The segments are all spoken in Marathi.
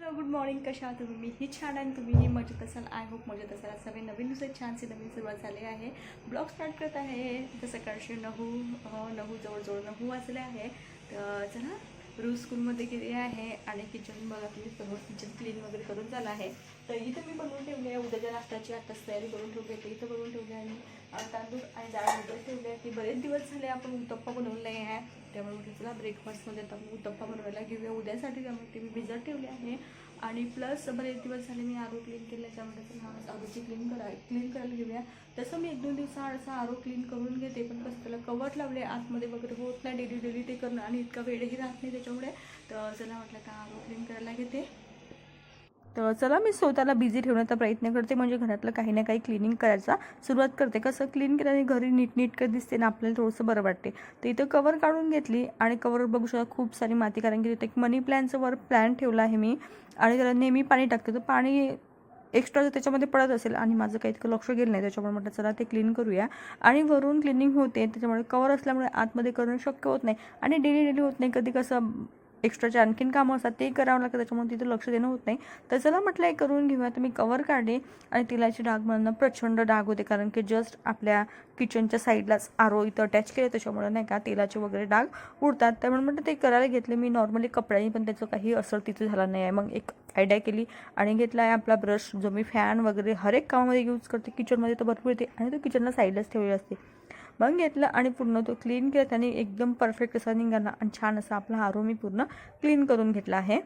हॅलो गुड मॉर्निंग कशा आहात तुम्ही? मी ही छान आहे तुम्हीही मजेत असाल? आय होप मजेत असाल. सगळे नवीन दिवसात छानशी नवीन सुरुवात झाली आहे. ब्लॉग स्टार्ट करत आहे. तर सकाळचे नऊ नऊ जवळजवळ नऊ वाजले आहे. तर चला रोज स्कूलमध्ये गेले आहे आणि किचन बघा तुम्ही सर्व किचन क्लीन वगैरे करून झालं आहे. तर इथं मी बनवून ठेवली आहे. उद्याच्या नाश्त्याची आत्ताच तयारी करून ठेवली आहे. इथं बनवून ठेवली आहे. आणि तांदूळ आणि डाळ वगैरे ठेवली आहे. ती बरेच दिवस झाले आपण उत्तप्पा बनवलं नाही आहे. त्यामुळे म्हटलं चला ब्रेकफास्टमध्ये आता उत्तप्पा बनवायला घेऊया. उद्यासाठी त्यामुळे ते मी भिजत ठेवले आहे. आणि प्लस बरेच दिवस झाले मी आरो क्लीन केलं. त्यामुळे तर आरोची क्लीन करा क्लीन करायला घेऊया. तसं मी एक दोन दिवसा असा आरो क्लीन करून घेते. पण कसं त्याला कवर लावले आतमध्ये वगैरे होत नाही. डेली डेली ते करणं. आणि इतका वेळही राहत नाही त्याच्यामुळे. तर चला म्हटलं का आरो क्लीन करायला घेते. तर चला मी स्वतःला बिझी ठेवण्याचा प्रयत्न करते. म्हणजे घरातलं काही ना काही क्लिनिंग करायचा सुरुवात करते. कसं क्लीन केल्याने घरी नीटनीटकं दिसते ना आपल्याला थोडंसं बरं वाटते. तर इथं कवर काढून घेतली आणि कवर बघू शकता खूप सारी माती कारण की तिथे एक मनी प्लॅनचं वर प्लॅन ठेवला आहे मी. आणि त्याला नेहमी पाणी टाकते. तर पाणी एक्स्ट्रा जर त्याच्यामध्ये पडत असेल आणि माझं काही इतकं लक्ष गेलं नाही त्याच्यामुळे म्हटलं चला ते क्लीन करूया. आणि वरून क्लिनिंग होते. त्याच्यामुळे कवर असल्यामुळे आतमध्ये करणं शक्य होत नाही. आणि डेली डेली होत नाही. कधी कसं एक्स्ट्राचे आणखीन कामं असतात ते करावं लागतं त्याच्यामुळे तिथं लक्ष देणं होत नाही. तर चला म्हटलं हे करून घेऊया तर मी कवर काढले आणि तिलाची डाग म्हणणं प्रचंड डाग होते कारण की जस्ट आपल्या किचनच्या साईडलाच आरो इथं अटॅच केले त्याच्यामुळे नाही का तेलाचे वगैरे डाग उडतात. त्यामुळे म्हटलं ते करायला घेतले मी नॉर्मली कपड्याने पण त्याचं काही असर तिथं झाला नाही आहे. मग एक आयडिया केली आणि घेतला आहे आपला ब्रश जो मी फॅन वगैरे हर एक कामामध्ये यूज करते किचनमध्ये तर भरपूर येते आणि तो किचनला साईडलाच ठेवलेला असते. मग घेतलं आणि पूर्ण तो क्लीन केला. त्याने एकदम परफेक्ट असा निघाला आणि छान असा आपला हारो मी पूर्ण क्लीन करून घेतला आहे.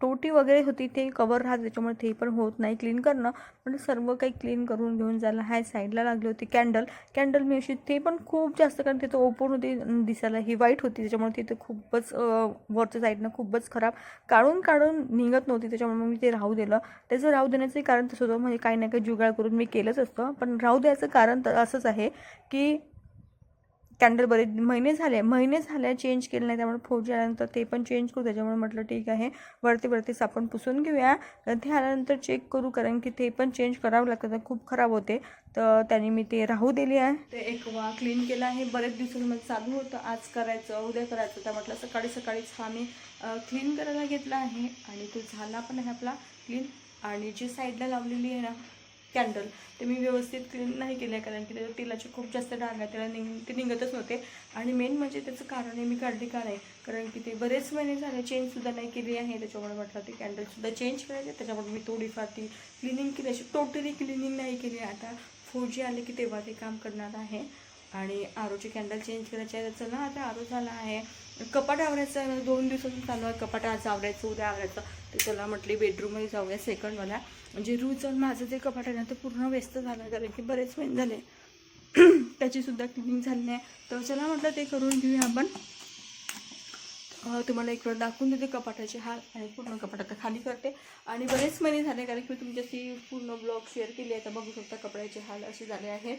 टोटी वगैरे होती ते कवर राहत त्याच्यामुळे ते पण होत नाही. क्लीन करणं पण सर्व काही क्लीन करून घेऊन जायला हाय साईडला लागली होती कॅन्डल कॅन्डल मी अशी ते पण खूप जास्त कारण तिथं ओपन होती दिसायला ही वाईट होती त्याच्यामुळे तिथे खूपच वरच्या साईडनं खूपच खराब. काढून काढून निघत नव्हती त्याच्यामुळे मग मी ते राहू दिलं. त्याचं राहू देण्याचं कारण तसं होतं म्हणजे काही ना काही जुगाड करून मी केलंच असतं. पण राहू द्यायचं कारण तर असंच आहे की कॅन्डल बरेच महिने झाले महिने झाले चेंज केलं नाही त्यामुळे फौजी आल्यानंतर ते पण चेंज करू त्याच्यामुळे म्हटलं ठीक आहे वरती वरतीच आपण पुसून घेऊया. ते आल्यानंतर चेक करू कारण की ते पण चेंज करावं लागतं तर खूप खराब होते. तर त्यांनी मी ते राहू दिली आहे. ते एक वा क्लीन केलं आहे बरेच दिवसांमध्ये चालू होतं आज करायचं उद्या करायचं तर म्हटलं सकाळी सकाळीच हा मी क्लीन करायला घेतला आहे. आणि तो झाला पण आहे आपला क्लीन आणि जी साईडला लावलेली आहे ना कॅन्डल. ते मी व्यवस्थित क्लीन नाही केले कारण की त्याच्या तेलाचे खूप जास्त डाग आहे त्याला निघ ते निघतच नव्हते. आणि मेन म्हणजे त्याचं कारण आहे मी काढली का नाही कारण की ते बरेच महिने झाले चेंजसुद्धा नाही केली आहे त्याच्यामुळे म्हटलं ते कॅन्डलसुद्धा चेंज करायचे. त्याच्यामुळे मी थोडीफार ती क्लिनिंग केली अशी टोटली क्लिनिंग नाही केली. आता फौजी आले की तेव्हा ते काम करणार आहे. आणि आरोचे कॅन्डल चेंज करायचे आहे. तर चला आता आरो झाला आहे. कपाट आवरायचं आहे दोन दिवसातून चालू आहे कपाट आज आवरायचं उद्या आवरायचं. तर चला म्हटली बेडरूममध्ये जाऊया सेकंडवाला म्हणजे रोज आणि माझं जे कपाट आहे ना ते पूर्ण व्यस्त झालं आहे कारण की बरेच महिने झाले. त्याचीसुद्धा क्लिनिंग झाली नाही. तर चला म्हटलं ते करून घेऊया आपण. तुम्हाला एक वेळ दाखवून देते कपाटाचे हाल. आणि पूर्ण कपाट आता खाली करते. आणि बरेच महिने झाले कारण की मी तुमच्याशी पूर्ण ब्लॉग शेअर केली आहे. तर बघू शकता कपड्याचे हाल असे झाले आहेत.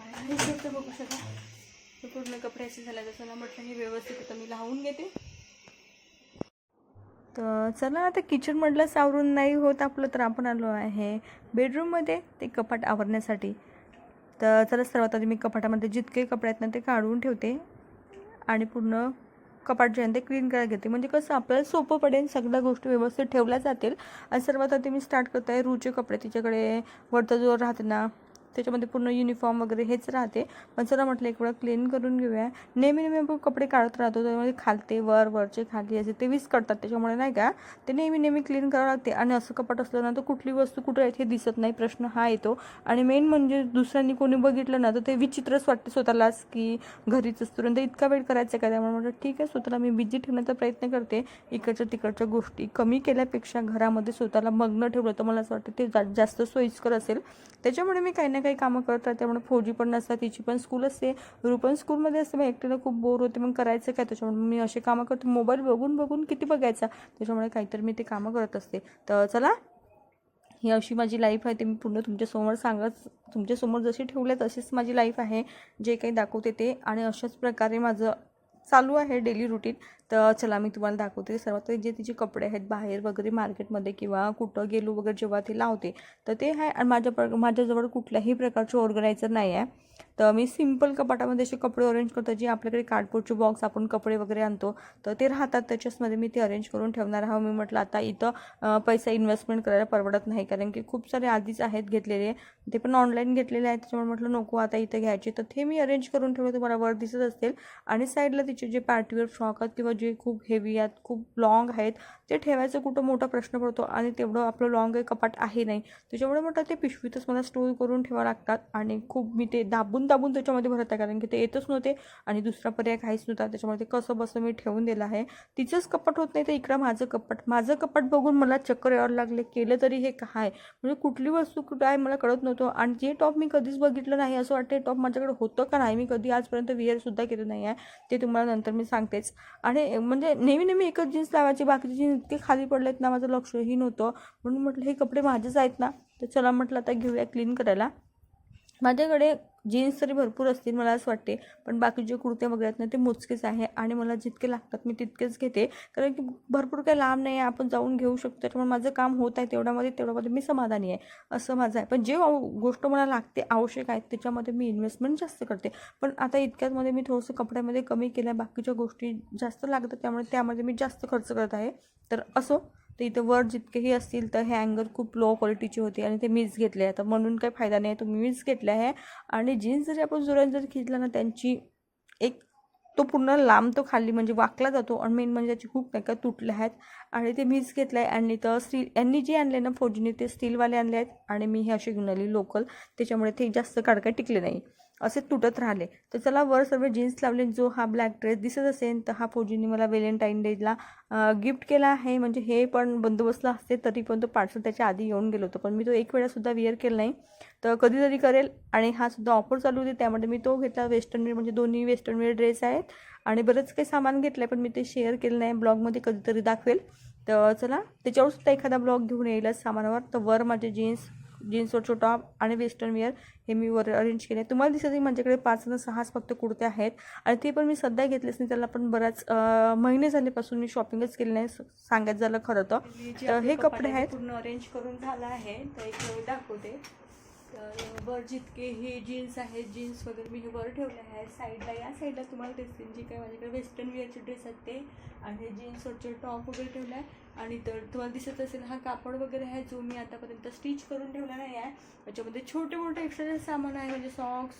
आणि बघू शकता पूर्ण पूर्ण असे झाले तर चला म्हटलं हे व्यवस्थित आता मी लावून घेते. तर चला आता किचन म्हटलं सावरून नाही होत आपलं तर आपण आलो आहे बेडरूममध्ये ते कपाट आवरण्यासाठी. तर चला सर्वात आधी मी कपाटामध्ये जितके कपडे आहेत ना ते काढून ठेवते. आणि पूर्ण कपाट जे आहे ते क्लीन करायला घेते. म्हणजे कसं आपल्याला सोपं पडेल सगळ्या गोष्टी व्यवस्थित ठेवल्या जातील. आणि सर्वात आधी मी स्टार्ट करत आहे रूचे कपडे. तिच्याकडे वरतं जो राहते ना त्याच्यामध्ये पूर्ण युनिफॉर्म वगैरे हेच राहते. पण चला म्हटलं एक वेळा क्लीन करून घेऊया. नेहमी नेहमी आपण कपडे काढत राहतो त्यामध्ये खालते वर वरचे खाली असे ते वीस करतात त्याच्यामुळे नाही का ते नेहमी नेहमी क्लीन करावं लागते. आणि असं कपाट असलं ना तर कुठली वस्तू कुठं आहे हे दिसत नाही. प्रश्न हा येतो. आणि मेन म्हणजे दुसऱ्यांनी कोणी बघितलं ना तर ते विचित्रच वाटते स्वतःलाच की घरीच असतो. तर इतका वेळ करायचा का? त्यामुळे म्हटलं ठीक आहे स्वतःला मी बिझी ठेवण्याचा प्रयत्न करते. इकडच्या तिकडच्या गोष्टी कमी केल्यापेक्षा घरामध्ये स्वतःला मग्न ठेवलं तर मला असं वाटतं ते जा जास्त सोयीस्कर असेल. त्याच्यामुळे मी काही ना काही कामं करतात त्यामुळे फौजी पण नसतात तिची पण स्कूल असते. रू पण स्कूलमध्ये असते मग एकटीला खूप बोर होते मग करायचं काय? त्याच्यामुळे मी असे कामं करते. मोबाईल बघून बघून किती बघायचा? त्याच्यामुळे काहीतरी मी ते कामं करत असते. तर चला ही अशी माझी लाईफ आहे ते मी पूर्ण तुमच्यासमोर सांगत तुमच्यासमोर जशी ठेवले तशीच माझी लाईफ आहे. जे काही दाखवते ते. आणि अशाच प्रकारे माझं चालू आहे डेली रुटीन. तर चला मी तुम्हाला दाखवते. सर्वात जे तिचे कपडे आहेत बाहेर वगैरे मार्केटमध्ये किंवा कुठं गेलो वगैरे जेव्हा ती लावते तर ते आहे. आणि माझ्या प्र माझ्याजवळ कुठल्याही प्रकारचे ऑर्गनायझर नाही आहे. तर मी सिंपल कपाटामध्ये असे कपडे अरेंज करतो जे आपल्याकडे कार्डबोर्डचे बॉक्स आपण कपडे वगैरे आणतो तर ते राहतात. त्याच्याचमध्ये मी ते अरेंज करून ठेवणार आहो. मी म्हटलं आता इथं पैसा इन्व्हेस्टमेंट करायला परवडत नाही कारण की खूप सारे आधीच आहेत घेतलेले. ते पण ऑनलाईन घेतलेले आहेत. त्याच्यामुळे म्हटलं नको आता इथं घ्यायचे. तर ते मी अरेंज करून ठेवलं. तुम्हाला वर दिसत असतील. आणि साईडला तिचे जे पार्टीवेअर फ्रॉक आहेत किंवा जे खूप हेवी आहेत खूप लॉंग आहेत ते ठेवायचं कुठं मोठा प्रश्न पडतो. आणि तेवढं आपलं लॉंग आहे कपाट आहे नाही. त्याच्यामुळे म्हटलं ते पिशवीतच मला स्टोर करून ठेवावं लागतात. आणि खूप मी ते दाबून दाबून त्याच्यामध्ये भरत आहे कारण की ते येतच नव्हते आणि दुसरा पर्याय काहीच नव्हता. त्याच्यामध्ये ते कसं बसं मी ठेवून दिलं आहे. तिचंच कपाट होत नाही तर इकडं माझं कपाट. माझं कपाट बघून मला चक्कर यायला लागले. केलं तरी हे काय? म्हणजे कुठली वस्तू कुठं आहे मला कळत नव्हतं. आणि जे टॉप मी कधीच बघितलं नाही असं वाटतं टॉप माझ्याकडे होतं का नाही? मी कधी आजपर्यंत विअरसुद्धा केलं नाही आहे. ते तुम्हाला नंतर मी सांगतेच. आणि म्हणजे नेहमी नेहमी एकच जीन्स लावायची. बाकीचे जीन्स इतके खाली पडलेत ना माझं लक्षही नव्हतं. म्हणून म्हटलं हे कपडे माझेच आहेत ना. तर चला म्हटलं आता घेऊया क्लीन करायला. माझ्याकडे जीन्स तरी भरपूर असतील मला असं वाटते पण बाकीचे कुर्ते वगैरे आहेत ना ते मोजकेच आहे आणि मला जितके लागतात मी तितकेच घेते. कारण की भरपूर काही लांब नाही आहे आपण जाऊन घेऊ शकतो. त्याच्यामुळे माझं काम होत आहे तेवढ्यामध्ये तेवढ्यामध्ये मी समाधानी आहे असं माझं आहे. पण जे आव- गोष्ट मला लागते आवश्यक आहे त्याच्यामध्ये मी इन्व्हेस्टमेंट जास्त करते. पण आता इतक्यातमध्ये मी थोडंसं कपड्यामध्ये कमी केलं आहे बाकीच्या गोष्टी जास्त लागतात त्यामुळे त्यामध्ये मी जास्त खर्च करत आहे. तर असो तर इथं वर जितकेही असतील तर हे अँगर खूप लो क्वालिटीचे होते आणि ते मीच घेतले आहे. तर म्हणून काही फायदा नाही तो मीच घेतले आहे. आणि जीन्स जरी आपण जोरात जर खिचला ना त्यांची एक तो पूर्ण लांब तो खाली म्हणजे वाकला जातो. आणि मेन म्हणजे त्याची खूप नाही का तुटले आहेत. आणि ते मीच घेतलं आहे आणि तर स्टील यांनी जे आणले ना फोर्जीने ते स्टीलवाले आणले आहेत. आणि मी हे असे घेऊन आली लोकल त्याच्यामुळे ते जास्त काढकाय टिकले नाही. असे तुटत राहिले. तर चला वर सर्व जीन्स लावले. जो हा ब्लॅक ड्रेस दिसत असेल तर हा फौजीने मला व्हॅलेंटाईन डेला गिफ्ट केला आहे. म्हणजे हे पण बंदोबस्तला असते तरी पण तो पार्सल त्याच्या आधी येऊन गेलो होतो. पण मी तो एक वेळासुद्धा विअर केला नाही. तर कधीतरी करेल आणि हा सुद्धा ऑफर चालू होती. त्यामध्ये मी तो घेतला वेस्टर्न वेअर म्हणजे दोन्ही वेस्टर्न वेअर ड्रेस आहेत. आणि बरंच काही सामान घेतलं आहे पण मी ते शेअर केलं नाही. ब्लॉगमध्ये कधीतरी दाखवेल. तर चला त्याच्यावर सुद्धा एखादा ब्लॉग घेऊन येईलच सामानावर. तर वर माझे जीन्स जीन्सवरचं टॉप आणि वेस्टर्न वेअर हे मी वर अरेंज केले तुम्हाला दिसत आहे माझ्याकडे पाच न सहाच फक्त कुर्ते आहेत. आणि ते पण मी सध्या घेतलेच नाही त्याला पण बऱ्याच अं, महिने झाल्यापासून मी शॉपिंगच केली नाही सांगायचं झालं खरं तर. हे कपडे आहेत. पूर्ण अरेंज करून झालं आहे तर एक दाखवते. तर वर जितके हे जीन्स आहेत जीन्स वगैरे मी हे वर ठेवले आहेत साईडला या साईडला तुम्हाला दिसतील जे काही माझ्याकडे वेस्टर्न वेअरचे ड्रेस आहेत ते. आणि जीन्सवरचे टॉप वगैरे ठेवले आहे आणि तर तुम्हाला दिसत असेल हा कापड वगैरे आहे जो मी आतापर्यंत स्टिच करून ठेवला नाही आहे त्याच्यामध्ये छोटे मोठे एक्स्ट्रा सामान आहे म्हणजे सॉक्स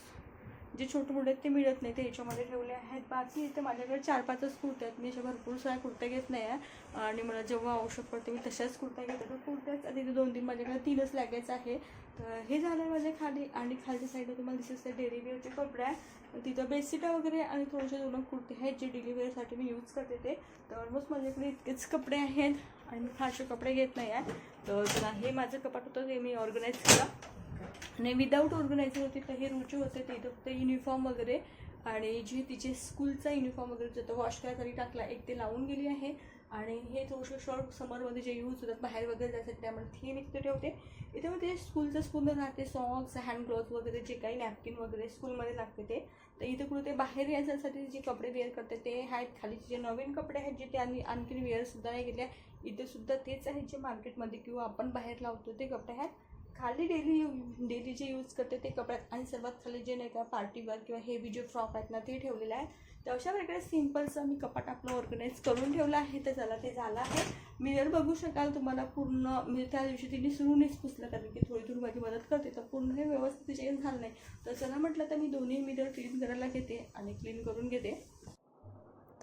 जे छोटे मोठे आहेत ते मिळत नाही. ते याच्यामध्ये ठेवले आहेत. बाकी इथे माझ्याकडे चार पाचच कुर्ते आहेत. मी अशा भरपूर साऱ्या कुर्त्या घेत नाही आहे. आणि मला जेव्हा आवश्यक पडते मी तशाच कुर्त्या घेते. तर कुर्त्याच आणि दोन तीन माझ्याकडे तीनच लॅगेज आहे. तर हे झालं आहे माझ्या खाली आणि खालच्या साईडला तुम्हाला दिसत आहे डेलीवेअरचे कपडे आहे. तिथं बेडशीटा वगैरे आणि थोडेसे दोन कुर्ते आहेत जे डेली मी यूज करते ते. तर ऑलमोस्ट माझ्याकडे इतकेच कपडे आहेत. आणि मी फारसे कपडे घेत नाही आहे. तर हे माझं कपाट होतं ते मी ऑर्गनाईज केलं. आणि विदाऊट ऑर्गनायझर होते तर हे रुची होते ते फक्त युनिफॉर्म वगैरे. आणि जे तिचे स्कूलचा युनिफॉर्म वगैरे जो तो वॉश करायसाठी टाकला एक ते लावून गेली आहे. आणि हे थोडंसं शॉर्ट समरमध्ये जे यूज होतात बाहेर वगैरे जायसाठी त्यामुळे ते मी तिथे ठेवते. इथे मग ते स्कूलचं पूर्ण राहते सॉक्स हँड ग्लोव्ह वगैरे जे काही नॅपकिन वगैरे स्कूलमध्ये लागते ते. तर इथे कुठे ते बाहेर यायसाठी जे कपडे वेअर करते ते आहेत. खाली जे नवीन कपडे आहेत जे त्यांनी आणखीन वेअरसुद्धा नाही घेतले. इथे सुद्धा तेच आहेत जे मार्केटमध्ये किंवा आपण बाहेर लावतो ते कपडे आहेत. खाली डेली यू डेली जे यूज करते ते कपड्यात आणि सर्वात खाली जे नाही का पार्टीवर किंवा हेवी जे फ्रॉक आहेत ना ते ठेवलेलं आहे तर अशा प्रकारे सिम्पलचं मी कपाट आपलं ऑर्गनाईज करून ठेवलं आहे. तर चला ते झालं आहे. मिरर बघू शकाल तुम्हाला पूर्ण मी त्या दिवशी तिने सुरूनच पुसलं कारण की थोडी थोडी माझी मदत करते तर पूर्ण हे व्यवस्थित चेंज झालं नाही. तर चला म्हटलं तर मी दोन्ही मिरर क्लीन करायला घेते आणि क्लीन करून घेते.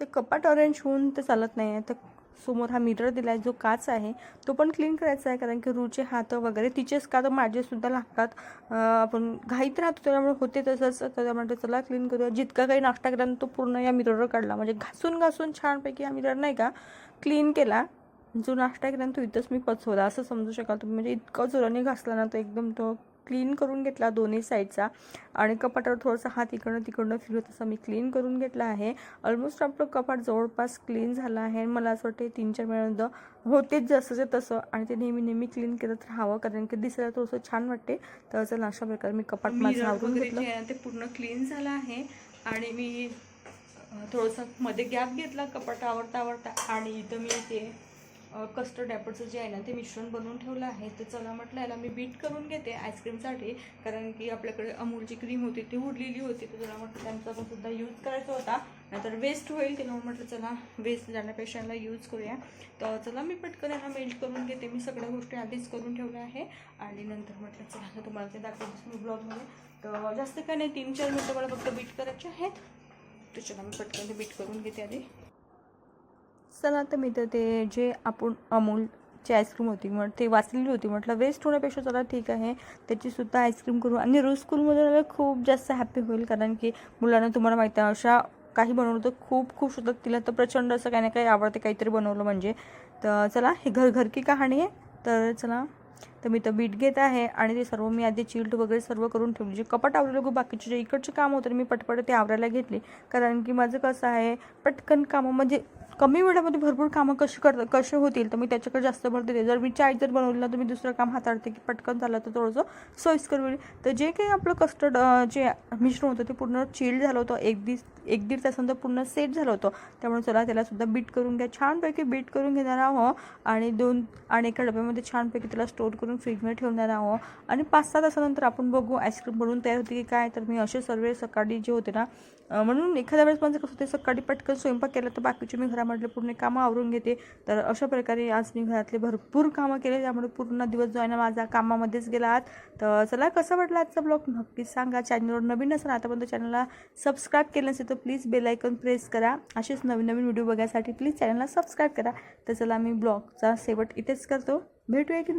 तर कपाट अरेंज होऊन ते चालत नाही आहे. तर समोर हा मिरर दिला आहे जो काच आहे तो पण क्लीन करायचा आहे कारण की रुचे हात वगैरे तिचेच का तर माझेसुद्धा लागतात. आपण घाईत राहतो त्यामुळे होते तसंच. तर त्यामुळे चला क्लीन करूया. जितका काही नाश्ता केला तो पूर्ण या मिररवर काढला. म्हणजे घासून घासून छानपैकी हा मिरर नाही का क्लीन केला. जो नाश्ता केला तो इथंच मी पचवला. असं समजू शकाल तुम्ही. म्हणजे इतका जोराने घासला ना तो एकदम तो क्लीन करून घेतला दोन्ही साईडचा आणि कपाटावर थोडासा हात इकडनं तिकडनं फिरत असं मी क्लीन करून घेतला आहे. ऑलमोस्ट आपलं कपाट जवळपास क्लीन झालं आहे. मला असं वाटते तीन चार महिन्यानंतर होतेच जसंचे तसं. आणि ते नेहमी नेहमी क्लीन करत राहावं. कारण की दिसायला थोडंसं छान वाटते. तर चला अशा प्रकारे मी कपाट माझं आवरून घेतलं. ते पूर्ण क्लीन झालं आहे. आणि मी थोडंसं मध्ये गॅप घेतला कपाट आवडता आवडता आणि इथं मी ते कस्टर्ड ॲपलचं जे आहे ना ते मिश्रण बनवून ठेवलं आहे. तर चला म्हटलं याला मी बीट करून घेते आईस्क्रीमसाठी कारण की आपल्याकडे अमूलची क्रीम होती ती उडलेली होती. तर चला म्हटलं त्यांचा पण सुद्धा यूज करायचा होता. नाहीतर वेस्ट होईल त्याला म्हटलं चला वेस्ट जाण्यापेक्षा याला यूज करूया. तर चला मी पटकन याला मेल्ट करून घेते. मी सगळ्या गोष्टी आधीच करून ठेवल्या आहे. आणि नंतर म्हटलं चला आता तुम्हाला ते दाखवतेच मी ब्लॉगमध्ये तर जास्त काय नाही तीन चार मिनटं मला फक्त बीट करायचे आहेत. तर चला मी पटकन ते बीट करून घेते आधी. चला तर मी तर ते जे आपण अमूलची आईस्क्रीम होती मग ते वाचलेली होती म्हटलं वेस्ट होण्यापेक्षा चला ठीक आहे. त्याचीसुद्धा आईस्क्रीम करू. आणि रोज स्कूलमधून खूप जास्त हॅपी होईल कारण की मुलांना तुम्हाला माहिती आहे अशा काही बनवलं तर खूप खुश होतात. तिला तर प्रचंड असं काही ना काही आवडते काहीतरी बनवलं म्हणजे. तर चला हे घर घर की कहाणी आहे. तर चला तर मी तर बीट घेत आहे आणि ते सर्व मी आधी चिल्ट वगैरे सर्व करून ठेवले. जे कपाट आवरले गो बाकीचे जे इकडचे काम होतं मी पटपट ते आवरायला घेतले. कारण की माझं कसं आहे पटकन कामं म्हणजे कमी वेळामध्ये भरपूर कामं कशी कर कसे होतील तर मी त्याच्याकडे जास्त भर देते. जर मी चाय जर बनवली ना तर मी दुसरं काम हाताळते की पटकन झालं तर थोडंसं सोयीस्कर होईल. तर जे काही आपलं कस्टर्ड जे मिश्रण होतं ते पूर्ण चिल्ड झालं होतं. एक दिस एक दीड तासानंतर पूर्ण सेट झालं होतं. त्यामुळे चला त्यालासुद्धा बीट करून घ्या. छानपैकी बीट करून घेणार आहो आणि दोन आणि एका डब्यामध्ये छानपैकी त्याला स्टोर करून फ्रीजमध्ये ठेवणार आहो आणि पाच सहा तासानंतर आपण बघू आईस्क्रीम बनवून तयार होते की काय. तर मी असे सर्व सकाळी जे होते ना म्हणून एखाद्या वेळेस माझं कसं होते सकाळी पटकन स्वयंपाक केला तर बाकीचे मी घरामधले पूर्ण कामं आवरून घेते. तर अशा प्रकारे आज मी घरातले भरपूर कामं केले त्यामुळे पूर्ण दिवस जो आहे ना माझा कामामध्येच गेला आहात तर चला कसं वाटलं आजचा ब्लॉग? नक्कीच सांगा. चॅनलवर नवीन असेल आतापर्यंत चॅनलला सबस्क्राईब केलं नसेल तर प्लीज बेलायकन प्रेस करा. असेच नवीन नवीन व्हिडिओ बघायसाठी प्लीज चॅनलला सबस्क्राईब करा. तर चला मी ब्लॉगचा शेवट इथेच करतो. भेटूया की